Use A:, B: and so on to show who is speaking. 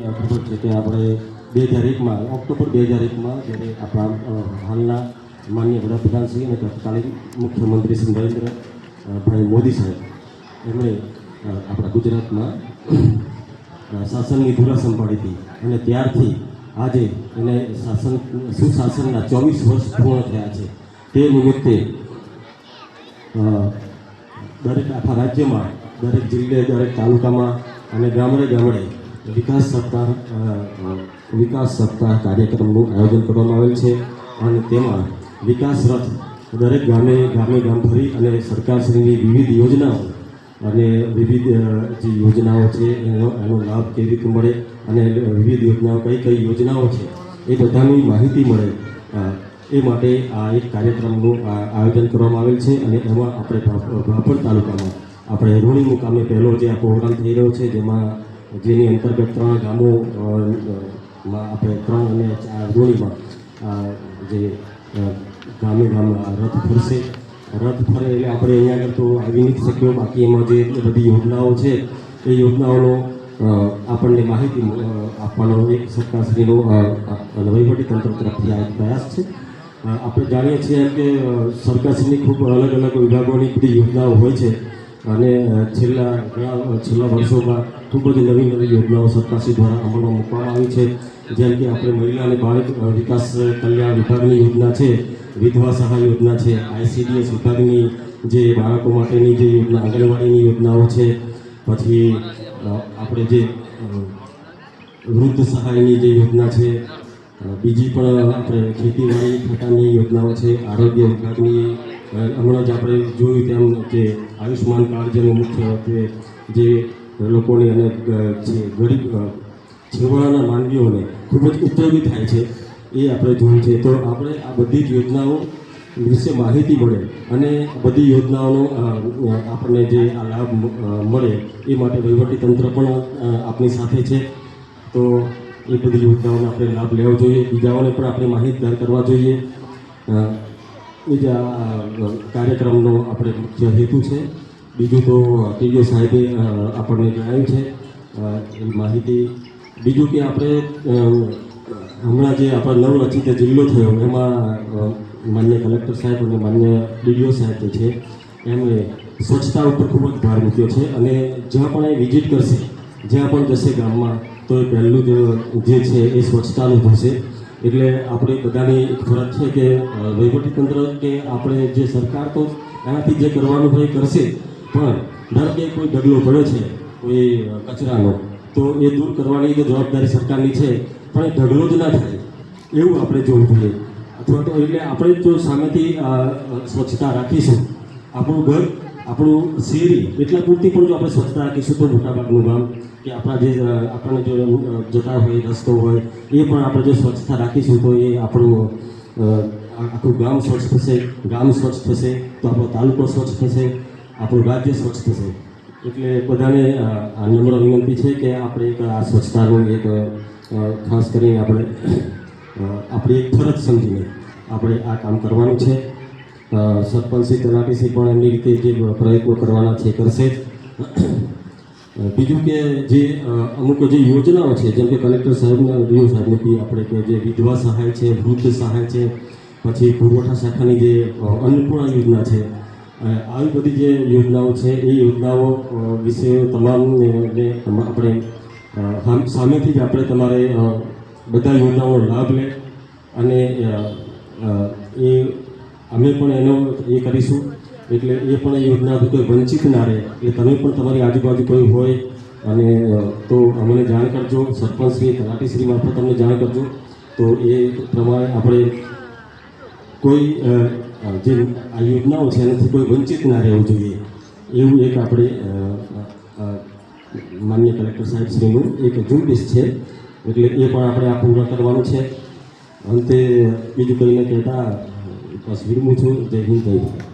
A: ખબર છે આપણે બે હજાર એકમાં, ઓક્ટોબર બે હજાર એકમાં જ્યારે આપણા હાલના માનનીય વડાપ્રધાનશ્રી અને તત્કાલીન મુખ્યમંત્રી શ્રી નરેન્દ્ર ભાઈ મોદી સાહેબ, એમણે આપણા ગુજરાતમાં શાસનની ધુરા સંભાળી હતી અને ત્યારથી આજે એને શાસન, સુશાસનના ચોવીસ વર્ષ પૂર્ણ થયા છે. તે નિમિત્તે દરેક આખા રાજ્યમાં, દરેક જિલ્લે, દરેક તાલુકામાં અને ગામડે ગામડે વિકાસ સપ્તાહ વિકાસ સપ્તાહ કાર્યક્રમનું આયોજન કરવામાં આવેલ છે અને તેમાં વિકાસ રથ દરેક ગામે ગામે ગામ ફરી અને સરકારશ્રીની વિવિધ યોજનાઓ અને વિવિધ જે યોજનાઓ છે, એનો એનો લાભ કેવી રીતે મળે અને વિવિધ યોજનાઓ, કઈ કઈ યોજનાઓ છે, એ બધાની માહિતી મળે એ માટે આ એક કાર્યક્રમનું આયોજન કરવામાં આવેલ છે અને એમાં આપણે રાપર તાલુકામાં આપણે રૂણી મુકામે પહેલો જે આ પ્રોગ્રામ થઈ રહ્યો છે, જેમાં જેની અંતર્ગત ત્રણ ગામો માં આપણે ત્રણ અને ચાર આ જે ગામે ગામ રથ ફરશે. રથ ફરે એટલે આપણે અહીંયા આગળ તો આવી નથી શક્યો. બાકી એમાં જે બધી યોજનાઓ છે, એ યોજનાઓનો આપણને માહિતી આપવાનો એક સરકારશ્રીનો વહીવટીતંત્ર તરફથી આ પ્રયાસ છે. આપણે જાણીએ છીએ કે સરકારશ્રીની ખૂબ અલગ અલગ વિભાગોની બધી યોજનાઓ હોય છે. અને છેલ્લા છેલ્લા વર્ષોમાં ખૂબ જ નવી નવી યોજનાઓ સરકારશ્રી દ્વારા અમલમાં મૂકવામાં આવી છે. જેમ કે આપણે મહિલા અને બાળક વિકાસ કલ્યાણ વિભાગની યોજના છે, વિધવા સહાય યોજના છે, આઈસીડીએસ વિભાગની જે બાળકો માટેની જે યોજના, આંગણવાડીની યોજનાઓ છે, પછી આપણે જે વૃદ્ધ સહાયની જે યોજના છે બીજી પણ આપણે ખેતીવાડી ખાતાની યોજનાઓ છે, આરોગ્ય વિભાગની હમણાં જ આપણે જોયું તેમ કે આયુષ્યમાન કાર્ડ જેનું મુખ્ય કે જે લોકોને અને જે ગરીબ છેવાડાના માનવીઓને ખૂબ જ ઉપયોગી થાય છે, એ આપણે જોયું છે. તો આપણે આ બધી જ યોજનાઓ વિશે માહિતી મળે અને બધી યોજનાઓનો આપણને જે આ લાભ મળે એ માટે વહીવટીતંત્ર પણ આપણી સાથે છે. તો એ બધી યોજનાઓનો આપણે લાભ લેવો જોઈએ. બીજાઓને પણ આપણે માહિતગાર કરવા જોઈએ. એ જ કાર્યક્રમનો આપણે મુખ્ય હેતુ છે. બીજું તો ટીડીઓ સાહેબે આપણને જણાવ્યું છે. એ માહિતી. બીજું કે આપણે હમણાં જે આપણા નવરચિત જિલ્લો થયો, એમાં માન્ય કલેક્ટર સાહેબ અને માન્ય ડીડીઓ સાહેબ છે, એમણે સ્વચ્છતા ઉપર ખૂબ જ ભાર મૂક્યો છે અને જ્યાં પણ એ વિઝિટ કરશે, જ્યાં પણ જશે ગામમાં, તો એ પહેલું જે છે એ સ્વચ્છતાનું થશે. એટલે આપણે બધાની એક ફરજ છે કે વહીવટીતંત્ર કે આપણે જે સરકાર તો એનાથી જે કરવાનું હોય કરશે, પણ દર કે કોઈ ઢગલો પડ્યો છે, કોઈ કચરાનો, તો એ દૂર કરવાની તો જવાબદારી સરકારની છે, પણ એ ઢગલો જ ના થાય, એવું આપણે જોવું જોઈએ. અથવા તો એટલે આપણે જો સામેથી સ્વચ્છતા રાખીશું, આપણું ઘર આપણું શેરી એટલા પૂરતી પણ જો આપણે સ્વચ્છતા રાખીશું તો મોટાભાગનું ગામ કે આપણા જે આપણને જો જતા હોય, રસ્તો હોય, એ પણ આપણે જો સ્વચ્છતા રાખીશું તો એ આપણું આખું ગામ સ્વચ્છ થશે. ગામ સ્વચ્છ થશે, તો આપણો તાલુકો સ્વચ્છ થશે, આપણું રાજ્ય સ્વચ્છ થશે. એટલે બધાને આ નમ્ર વિનંતી છે કે આપણે એક આ સ્વચ્છતાનું એક ખાસ કરીને આપણે આપણી એક ફરજ સમજીને આપણે આ કામ કરવાનું છે. સરપંચશ્રી તલાટીશ્રી પણ એમની રીતે જે પ્રયત્નો કરવાના છે, કરશે બીજું કે જે અમુક જે યોજનાઓ છે, જેમ કે કલેક્ટર સાહેબના ડીઓ સાહેબને આપણે જે વિધવા સહાય છે, વૃદ્ધ સહાય છે, પછી પુરવઠા શાખાની જે અન્નપૂર્ણા યોજના છે આવી બધી જે યોજનાઓ છે, એ યોજનાઓ વિશે તમામને આપણે સામેથી જ આપણે તમારે બધા યોજનાઓનો લાભ લે અને એ અમે પણ એનો એ કરીશું. એટલે એ પણ એ યોજનાથી કોઈ વંચિત ના રહે. એટલે તમે પણ તમારી આજુબાજુ કોઈ હોય અને તો અમને જાણ કરજો. સરપંચશ્રી તલાટીશ્રી મારફત તમને જાણ કરજો. તો એ પ્રમાણે આપણે કોઈ જે આ યોજનાઓ છે એનાથી કોઈ વંચિત ના રહેવું જોઈએ. એવું એક આપણે માન્ય કલેક્ટર સાહેબશ્રીનું એક ઝુંબેશ છે. એટલે એ પણ આપણે આ પૂર્ણ કરવાનું છે. અંતે બીજું કંઈ કહેતા. બસ વિરમું છું જય હિન્દ જય ભારત